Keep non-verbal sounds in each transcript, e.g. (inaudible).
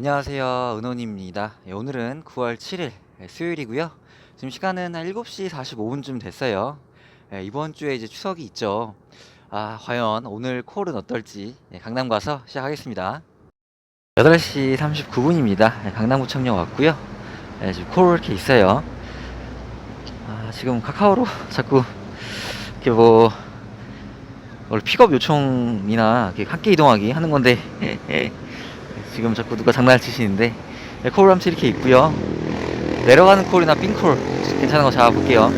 네, 안녕하세요. 은원입니다. 예, 오늘은 9월 7일 예, 수요일이고요. 지금 시간은 한 7시 45분쯤 됐어요. 예, 이번 주에 이제 추석이 있죠. 아, 과연 오늘 콜은 어떨지 예, 강남 가서 시작하겠습니다. 8시 39분입니다. 강남구청역 왔고요. 예, 지금 콜 이렇게 있어요. 아, 지금 카카오로 (laughs) 자꾸 이렇게 뭐 원래 픽업 요청이나 이렇게 함께 이동하기 하는 건데 (laughs) 지금 자꾸 누가 장난을 치시는데. 네, 콜 함수 이렇게 있고요. 내려가는 콜이나 冰콜 괜찮은 거 잡아볼게요.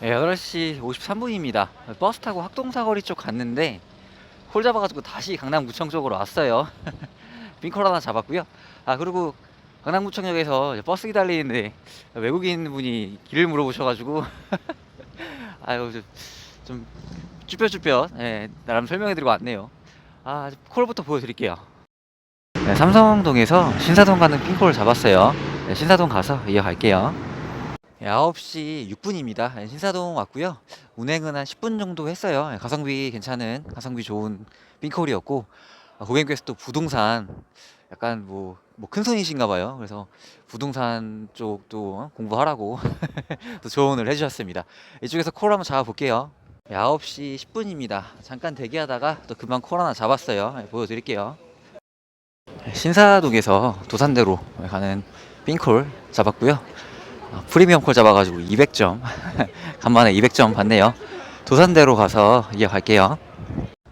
네, 8시 53분입니다. 버스 타고 학동사거리 쪽 갔는데 콜 잡아가지고 다시 강남구청 쪽으로 왔어요. (laughs) 冰콜 하나 잡았고요. 아 그리고 강남구청역에서 버스 기다리는데 외국인 분이 길을 물어보셔가지고 (laughs) 아유 좀, 좀 쭈뼛쭈뼛 예, 나름 설명해드리고 왔네요. 아 콜부터 보여드릴게요 네, 삼성동에서 신사동 가는 핑콜을 잡았어요. 네, 신사동 가서 이어갈게요. 네, 9시 6분입니다. 네, 신사동 왔고요. 운행은 한 10분 정도 했어요. 네, 가성비 괜찮은 가성비 좋은 핑콜이었고 아, 고객님께서 또 부동산 약간 뭐, 뭐 큰 손이신가 봐요. 그래서 부동산 쪽도 어, 공부하라고 (laughs) 또 조언을 해주셨습니다. 이쪽에서 콜 한번 잡아볼게요. 9시 10분입니다. 잠깐 대기하다가 또 금방 콜 하나 잡았어요. 네, 보여드릴게요. 신사동에서 도산대로 가는 冰콜 잡았고요. 아, 프리미엄 콜 잡아가지고 200점. (laughs) 간만에 200점 받네요. 도산대로 가서 이어갈게요.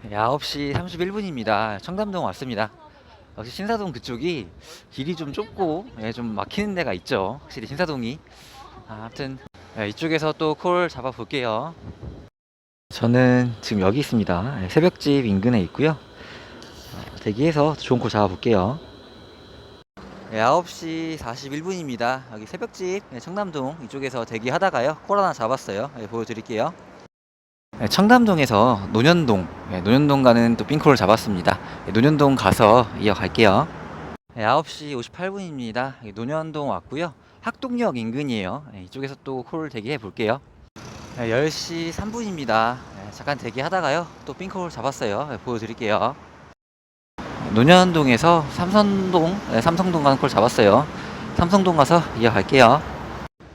9시 31분입니다. 청담동 왔습니다. 역시 신사동 그쪽이 길이 좀 좁고 예, 좀 막히는 데가 있죠. 확실히 신사동이. 아, 아무튼 예, 이쪽에서 또 콜 잡아볼게요. 저는 지금 여기 있습니다. 네, 새벽집 인근에 있고요. 어, 대기해서 좋은 코 잡아볼게요. 네, 9시 41분입니다. 여기 새벽집 네, 청담동 이쪽에서 대기하다가요. 콜 하나 잡았어요. 네, 보여드릴게요. 네, 청담동에서 논현동, 네, 논현동 가는 또 冰콜을 잡았습니다. 네, 논현동 가서 이어갈게요. 네, 9시 58분입니다. 논현동 왔고요. 학동역 인근이에요. 네, 이쪽에서 또 콜 대기해 볼게요. 네, 10시 3분입니다. 잠깐 대기하다가요. 또 冰콜 잡았어요. 네, 보여드릴게요. 논현동에서 삼성동, 네, 삼성동 가는 콜 잡았어요. 삼성동 가서 이어갈게요.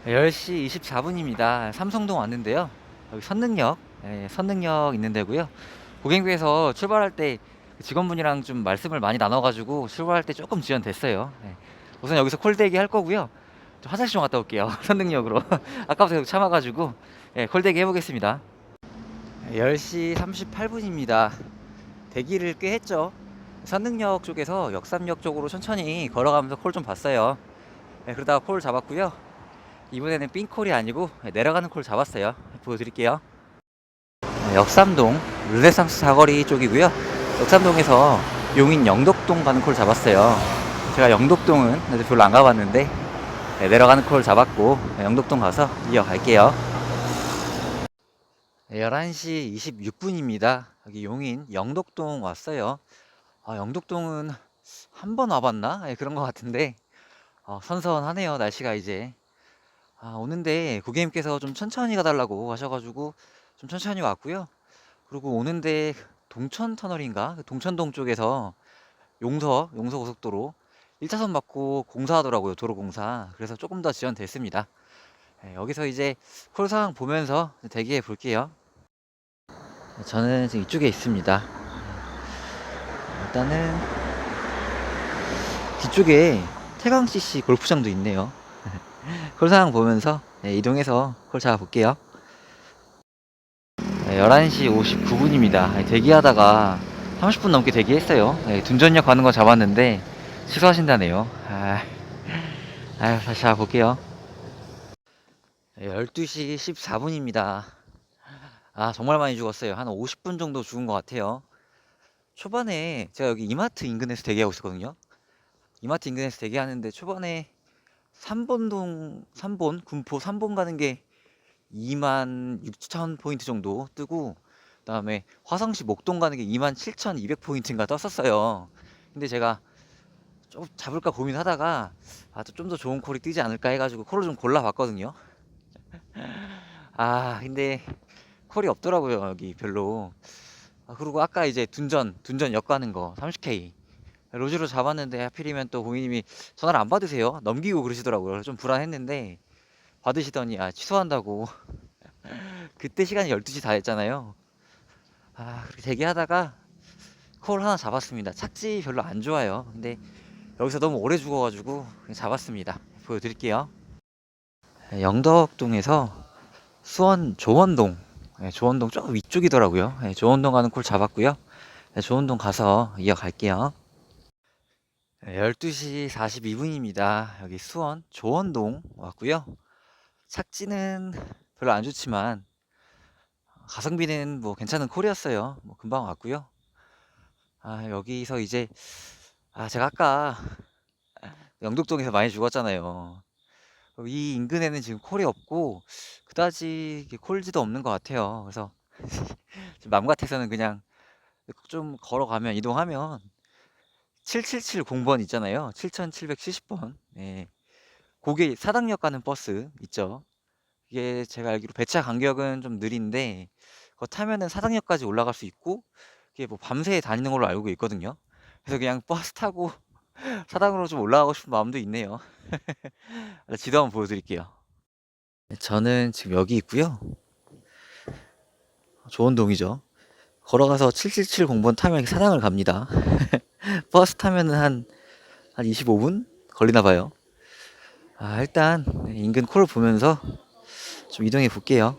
네, 10시 24분입니다. 삼성동 왔는데요. 여기 선능역, 네, 선능역 있는 데고요. 고객님께서 출발할 때 직원분이랑 좀 말씀을 많이 나눠가지고 출발할 때 조금 지연됐어요. 네, 우선 여기서 콜 대기 할 거고요. 좀 화장실 좀 갔다 올게요. (laughs) 선능역으로. 아까부터 계속 참아가지고 예, 콜대기 해보겠습니다. 10시 38분입니다. 대기를 꽤 했죠. 선능역 쪽에서 역삼역 쪽으로 천천히 걸어가면서 콜 좀 봤어요. 예, 그러다가 콜 잡았고요. 이번에는 冰콜이 아니고 예, 내려가는 콜 잡았어요. 보여드릴게요. 예, 역삼동 르네상스 사거리 쪽이고요. 역삼동에서 용인 영덕동 가는 콜 잡았어요. 제가 영덕동은 별로 안 가봤는데 예, 내려가는 콜 잡았고 예, 영덕동 가서 이어갈게요. 11시 26분입니다. 여기 용인 영덕동 왔어요. 아, 영덕동은 한 번 와봤나? 예, 그런 것 같은데 어, 선선하네요. 날씨가 이제 아, 오는데 고객님께서 좀 천천히 가달라고 하셔가지고 좀 천천히 왔고요. 그리고 오는데 동천 터널인가? 그 동천동 쪽에서 용서 용서 고속도로 1차선 맞고 공사하더라고요. 도로 공사. 그래서 조금 더 지연됐습니다. 예, 여기서 이제 콜 상황 보면서 대기해 볼게요. 저는 지금 이쪽에 있습니다. 일단은 뒤쪽에 태강 CC 골프장도 있네요. (laughs) 콜 상황 보면서 네, 이동해서 콜 잡아볼게요. 네, 11시 59분입니다. 대기하다가 30분 넘게 대기했어요. 네, 둔전역 가는 거 잡았는데 취소하신다네요. 아, (laughs) 아유, 다시 잡아볼게요. 네, 12시 14분입니다. 아, 정말 많이 죽었어요. 한 50분 정도 죽은 것 같아요. 초반에 제가 여기 이마트 인근에서 대기하고 있었거든요. 이마트 인근에서 대기하는데 초반에 3번동, 3번, 군포 3번 가는 게 2만 6천 포인트 정도 뜨고, 그 다음에 화성시 목동 가는 게 2만 7,200 포인트인가 떴었어요. 근데 제가 좀 잡을까 고민하다가, 아, 좀 더 좋은 콜이 뜨지 않을까 해가지고 콜을 좀 골라봤거든요. (laughs) 아, 근데 콜이 없더라고요 여기 별로 아, 그리고 아까 이제 둔전 둔전 역 가는 거 30K 로즈로 잡았는데 하필이면 또 고객님이 전화를 안 받으세요. 넘기고 그러시더라고요. 좀 불안했는데 받으시더니 아 취소한다고. (laughs) 그때 시간이 12시 다 됐잖아요. 아 그렇게 대기하다가 콜 하나 잡았습니다. 착지 별로 안 좋아요. 근데 여기서 너무 오래 죽어가지고 그냥 잡았습니다. 보여드릴게요. 네, 영덕동에서 수원 조원동, 네, 조원동 좀 위쪽이더라고요. 네, 조원동 가는 콜 잡았고요. 네, 조원동 가서 이어갈게요. 12시 42분입니다. 여기 수원 조원동 왔고요. 착지는 별로 안 좋지만 가성비는 뭐 괜찮은 콜이었어요. 뭐 금방 왔고요. 아, 여기서 이제 아, 제가 아까 영덕동에서 많이 죽었잖아요. 이 인근에는 지금 콜이 없고 그다지 콜지도 없는 것 같아요. 그래서 (laughs) 맘 같아서는 그냥 좀 걸어가면 이동하면 7770번 있잖아요. 7770번. 예. 그게 사당역 가는 버스 있죠. 이게 제가 알기로 배차 간격은 좀 느린데 그거 타면은 사당역까지 올라갈 수 있고 이게 뭐 밤새 다니는 걸로 알고 있거든요. 그래서 그냥 버스 타고 사당으로 좀 올라가고 싶은 마음도 있네요. (laughs) 지도 한번 보여드릴게요. 저는 지금 여기 있고요. 좋은 동이죠. 걸어가서 7770번 타면 사당을 갑니다. (laughs) 버스 타면은 한, 한 25분 걸리나 봐요. 아, 일단 인근 콜을 보면서 좀 이동해 볼게요.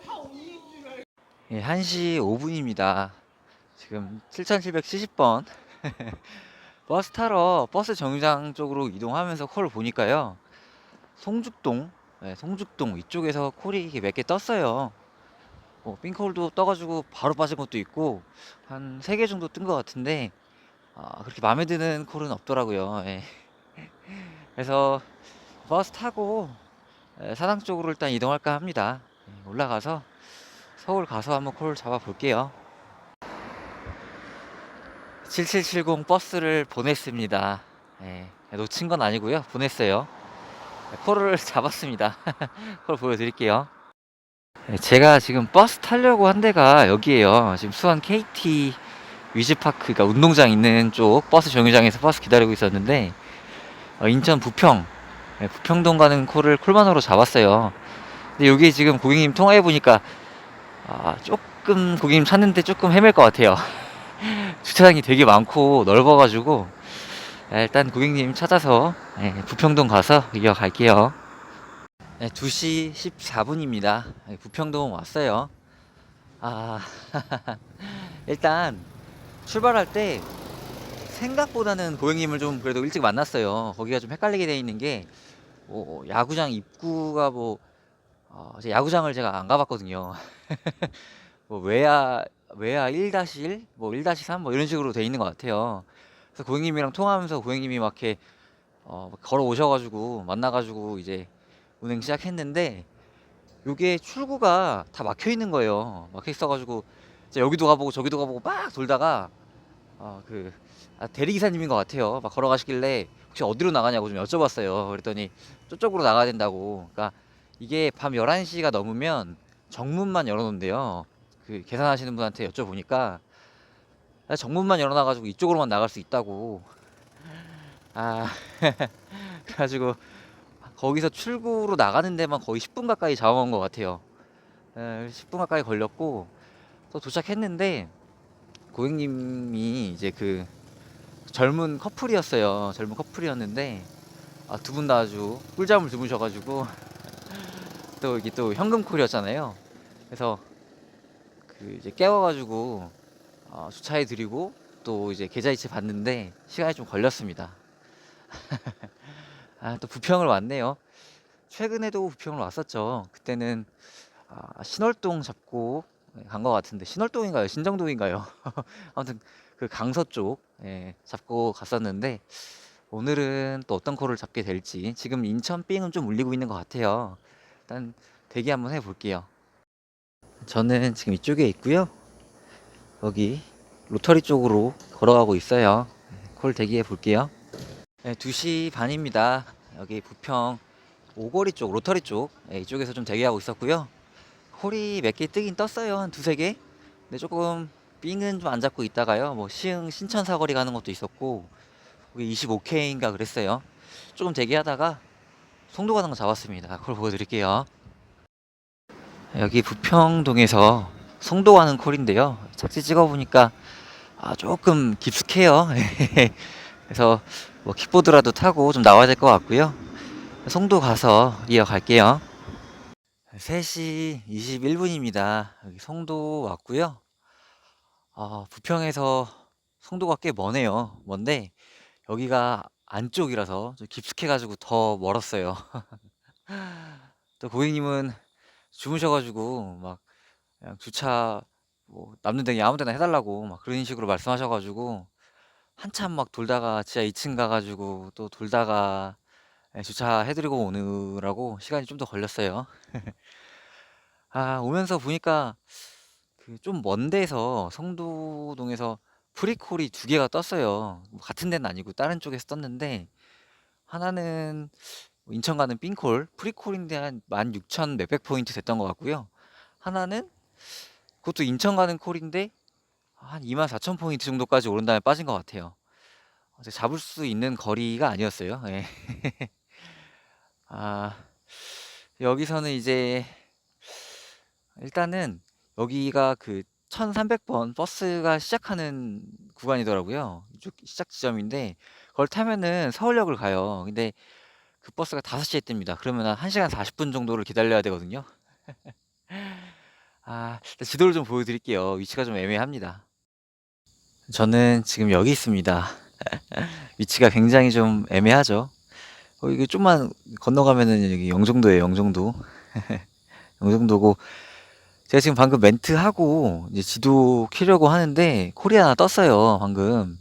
예, 1시 5분입니다. 지금 7770번 (laughs) 버스 타러 버스 정류장 쪽으로 이동하면서 콜을 보니까요. 송죽동, 네, 송죽동 이쪽에서 콜이 몇개 떴어요. 어, 冰콜도 떠가지고 바로 빠진 것도 있고 한 3개 정도 뜬 것 같은데 아, 그렇게 마음에 드는 콜은 없더라고요. 예. (laughs) 그래서 버스 타고 예, 사당 쪽으로 일단 이동할까 합니다. 예, 올라가서 서울 가서 한번 콜 잡아 볼게요. 7770 버스를 보냈습니다. 예, 놓친 건 아니고요. 보냈어요. 예, 콜을 (laughs) 잡았습니다. (laughs) 콜 보여드릴게요. 예, 제가 지금 버스 타려고 한 데가 여기에요. 지금 수원 KT 위즈파크, 그러니까 운동장 있는 쪽 버스 정류장에서 버스 기다리고 있었는데 어, 인천 부평, 예, 부평동 가는 콜을 콜만으로 잡았어요. 근데 여기 지금 고객님 통화해 보니까 아, 조금 고객님 찾는데 조금 헤맬 것 같아요. (laughs) 주차장이 되게 많고 넓어가지고 예, 일단 고객님 찾아서 예, 부평동 가서 이어갈게요. 네, 2시 14분입니다. 부평동 왔어요. 아, (laughs) 일단 출발할 때 생각보다는 고객님을 좀 그래도 일찍 만났어요. 거기가 좀 헷갈리게 돼 있는 게 뭐, 야구장 입구가 뭐 어, 제 야구장을 제가 안 가봤거든요. (laughs) 뭐 외야 외야 1-1, 뭐 1-3, 뭐 이런 식으로 돼 있는 것 같아요. 그래서 고객님이랑 통화하면서 고객님이 막 이렇게 어, 걸어 오셔가지고 만나가지고 이제 운행 시작했는데 요게 출구가 다 막혀 있는 거예요. 막혀 있어가지고 이제 여기도 가보고 저기도 가보고 막 돌다가 어, 그 아, 대리기사님인 것 같아요. 막 걸어가시길래 혹시 어디로 나가냐고 좀 여쭤봤어요. 그랬더니 저쪽으로 나가야 된다고. 그러니까 이게 밤 11시가 넘으면 정문만 열어놓는데요. 그 계산하시는 분한테 여쭤보니까 아, 정문만 열어놔가지고 이쪽으로만 나갈 수 있다고. 아, (laughs) 그래가지고 거기서 출구로 나가는 데만 거의 10분 가까이 잡아먹은 것 같아요. 에, 10분 가까이 걸렸고 또 도착했는데 고객님이 이제 그 젊은 커플이었어요. 젊은 커플이었는데 아, 두 분 다 아주 꿀잠을 주무셔가지고 (laughs) 또 이게 또 현금 콜이었잖아요. 그래서 그 이제 깨워가지고 어, 주차해 드리고 또 이제 계좌이체 받는데 시간이 좀 걸렸습니다. (laughs) 아, 또 부평을 왔네요. 최근에도 부평을 왔었죠. 그때는 아, 신월동 잡고 간 것 같은데 신월동인가요? 신정동인가요? (laughs) 아무튼 그 강서 쪽 예, 잡고 갔었는데 오늘은 또 어떤 코를 잡게 될지 지금 인천 삥은 좀 울리고 있는 것 같아요. 일단 대기 한번 해볼게요. 저는 지금 이쪽에 있고요. 여기 로터리 쪽으로 걸어가고 있어요. 콜 대기해 볼게요. 네, 2시 반입니다. 여기 부평 오거리 쪽, 로터리 쪽 네, 이쪽에서 좀 대기하고 있었고요. 콜이 몇 개 뜨긴 떴어요. 한 두세 개. 근데 조금 삥은 좀 안 잡고 있다가요. 뭐 시흥 신천 사거리 가는 것도 있었고 여기 25K인가 그랬어요. 조금 대기하다가 송도 가는 거 잡았습니다. 그걸 보여드릴게요. 여기 부평동에서 송도 가는 콜인데요. 착지 찍어보니까 아, 조금 깊숙해요. (laughs) 그래서 뭐 킥보드라도 타고 좀 나와야 될 것 같고요. 송도 가서 이어갈게요. 3시 21분입니다. 여기 송도 왔고요. 아, 부평에서 송도가 꽤 머네요. 먼데 여기가 안쪽이라서 좀 깊숙해가지고 더 멀었어요. (laughs) 또 고객님은 주무셔가지고 막 그냥 주차 뭐 남는 데는 아무 데나 해달라고 막 그런 식으로 말씀하셔가지고 한참 막 돌다가 지하 2층 가가지고 또 돌다가 예, 주차해드리고 오느라고 시간이 좀 더 걸렸어요. (laughs) 아, 오면서 보니까 그 좀 먼 데서 성도동에서 프리콜이 두 개가 떴어요. 뭐 같은 데는 아니고 다른 쪽에서 떴는데 하나는 뭐 인천 가는 삥콜 프리콜인데 한 16,000 몇백 포인트 됐던 것 같고요. 하나는 그것도 인천 가는 콜인데 한 24,000 포인트 정도까지 오른 다음에 빠진 것 같아요. 잡을 수 있는 거리가 아니었어요. 예. (laughs) 아, 여기서는 이제 일단은 여기가 그 1300번 버스가 시작하는 구간이더라고요. 이쪽 시작 지점인데 그걸 타면은 서울역을 가요. 근데 그 버스가 5시에 뜹니다. 그러면 한 1시간 40분 정도를 기다려야 되거든요. (laughs) 아, 지도를 좀 보여드릴게요. 위치가 좀 애매합니다. 저는 지금 여기 있습니다. (laughs) 위치가 굉장히 좀 애매하죠. 어, 이게 좀만 건너가면은 여기 영종도예요, 영종도. (laughs) 영종도고, 제가 지금 방금 멘트 하고 이제 지도 키려고 하는데 하나 떴어요, 방금.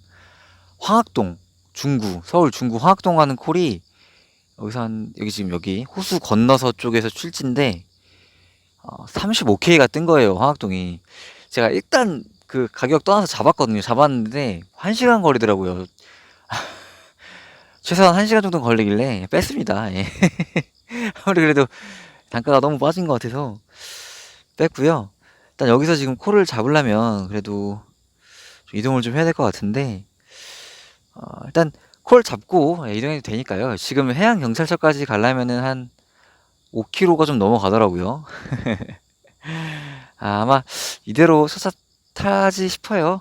황학동, 중구, 서울 중구 황학동 가는 콜이 여기서 한, 여기 지금 여기 호수 건너서 쪽에서 출지인데, 어, 35K가 뜬 거예요, 황학동이. 제가 일단 그 가격 떠나서 잡았거든요. 잡았는데, 1시간 거리더라고요. (laughs) 최소한 1시간 정도 걸리길래 뺐습니다. 예. (laughs) 아무리 그래도 단가가 너무 빠진 것 같아서 뺐고요. 일단 여기서 지금 콜을 잡으려면 그래도 좀 이동을 좀 해야 될 것 같은데, 어, 일단 콜 잡고 예, 이동해도 되니까요. 지금 해양 경찰서까지 가려면은 한 5km가 좀 넘어가더라고요. (laughs) 아, 아마 이대로 차차 타지 싶어요.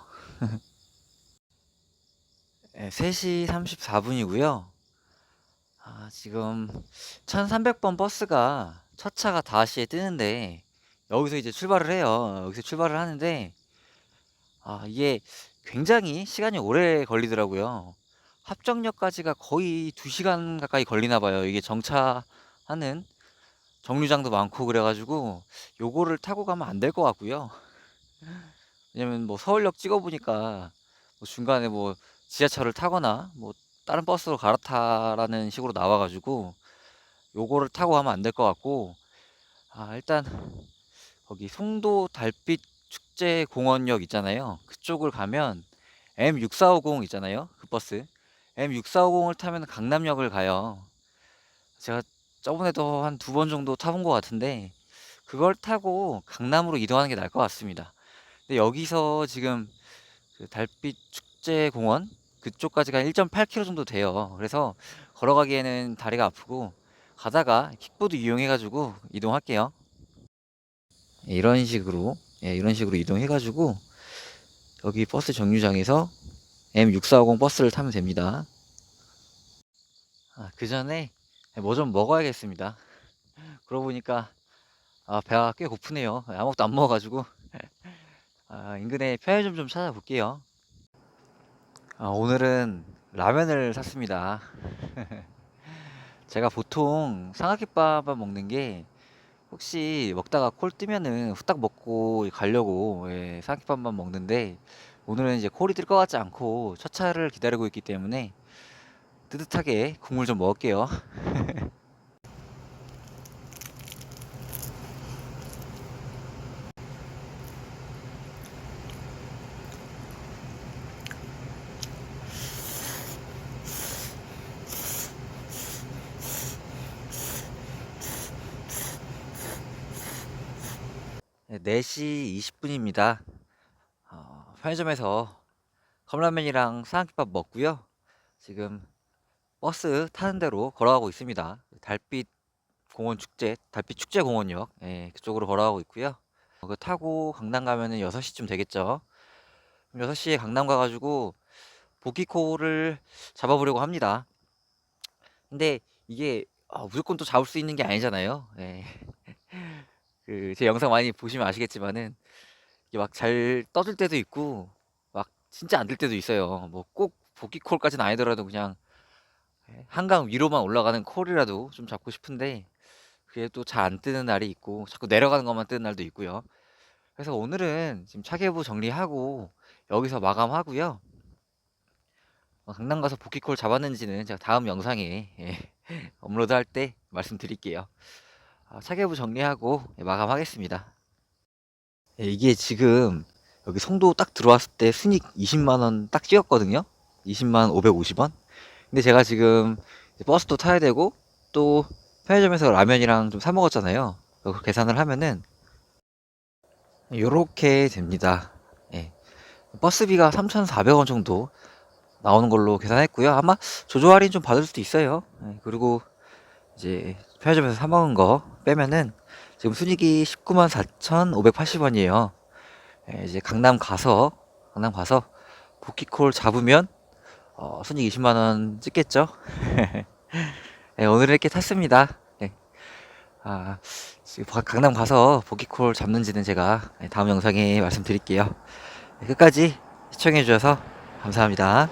네, 3시 34분이고요. 아, 지금 1300번 버스가 첫 차가 5시에 뜨는데 여기서 이제 출발을 해요. 여기서 출발을 하는데 아, 이게 굉장히 시간이 오래 걸리더라고요. 합정역까지가 거의 2시간 가까이 걸리나 봐요. 이게 정차하는 정류장도 많고 그래가지고 요거를 타고 가면 안 될 것 같고요. 왜냐면 뭐 서울역 찍어보니까 뭐 중간에 뭐 지하철을 타거나 뭐 다른 버스로 갈아타라는 식으로 나와가지고 요거를 타고 가면 안 될 것 같고 아 일단 거기 송도 달빛 축제 공원역 있잖아요. 그쪽을 가면 M6450 있잖아요. 그 버스 M6450을 타면 강남역을 가요. 제가 저번에도 한 두 번 정도 타본 것 같은데 그걸 타고 강남으로 이동하는 게 나을 것 같습니다. 근데 여기서 지금 그 달빛 축제 공원 그쪽까지가 1.8km 정도 돼요. 그래서 걸어가기에는 다리가 아프고 가다가 킥보드 이용해가지고 이동할게요. 예, 이런 식으로 예, 이런 식으로 이동해가지고 여기 버스 정류장에서 M6450 버스를 타면 됩니다. 아, 그 전에 뭐 좀 먹어야겠습니다. 그러고 보니까 아, 배가 꽤 고프네요. 아무것도 안 먹어가지고 아, 인근에 편의점 좀 찾아볼게요. 아, 오늘은 라면을 샀습니다. (laughs) 제가 보통 삼각김밥만 먹는 게 혹시 먹다가 콜 뜨면은 후딱 먹고 가려고 예, 삼각김밥만 먹는데 오늘은 이제 콜이 뜰 것 같지 않고 첫 차를 기다리고 있기 때문에 뜨뜻하게 국물 좀 먹을게요. (laughs) 네, 4시 20분입니다. 어, 편의점에서 컵라면이랑 삼각김밥 먹고요. 지금 버스 타는 대로 걸어가고 있습니다. 달빛 공원 축제, 달빛 축제 공원역 예, 그쪽으로 걸어가고 있고요. 어, 그 타고 강남 가면은 6시쯤 되겠죠. 6시에 강남 가가지고 보키콜을 잡아보려고 합니다. 근데 이게 아, 무조건 또 잡을 수 있는 게 아니잖아요. 예. (laughs) 그 제 영상 많이 보시면 아시겠지만은 이게 막 잘 떠들 때도 있고 막 진짜 안 될 때도 있어요. 뭐꼭 보키콜까지는 아니더라도 그냥 예, 한강 위로만 올라가는 콜이라도 좀 잡고 싶은데 그게 또 잘 안 뜨는 날이 있고 자꾸 내려가는 것만 뜨는 날도 있고요. 그래서 오늘은 지금 차계부 정리하고 여기서 마감하고요. 어, 강남 가서 보키콜 잡았는지는 제가 다음 영상에 예, (laughs) 업로드할 때 말씀드릴게요. 아, 차계부 정리하고 예, 마감하겠습니다. 예, 이게 지금 여기 송도 딱 들어왔을 때 순익 20만 원 딱 찍었거든요. 20만 550원. 근데 제가 지금 버스도 타야 되고 또 편의점에서 라면이랑 좀 사 먹었잖아요. 계산을 하면은 요렇게 됩니다. 예. 버스비가 3,400원 정도 나오는 걸로 계산했고요. 아마 조조 할인 좀 받을 수도 있어요. 예, 그리고 이제 편의점에서 사 먹은 거 빼면은 지금 순익이 19만 4,580원이에요. 예, 이제 강남 가서 강남 가서 보키콜 잡으면 어, 순익 20만 원 찍겠죠. (laughs) 예, 오늘 이렇게 탔습니다. 예. 아, 지금 바- 강남 가서 보키콜 잡는지는 제가 다음 영상에 말씀드릴게요. 예, 끝까지 시청해 주셔서 감사합니다.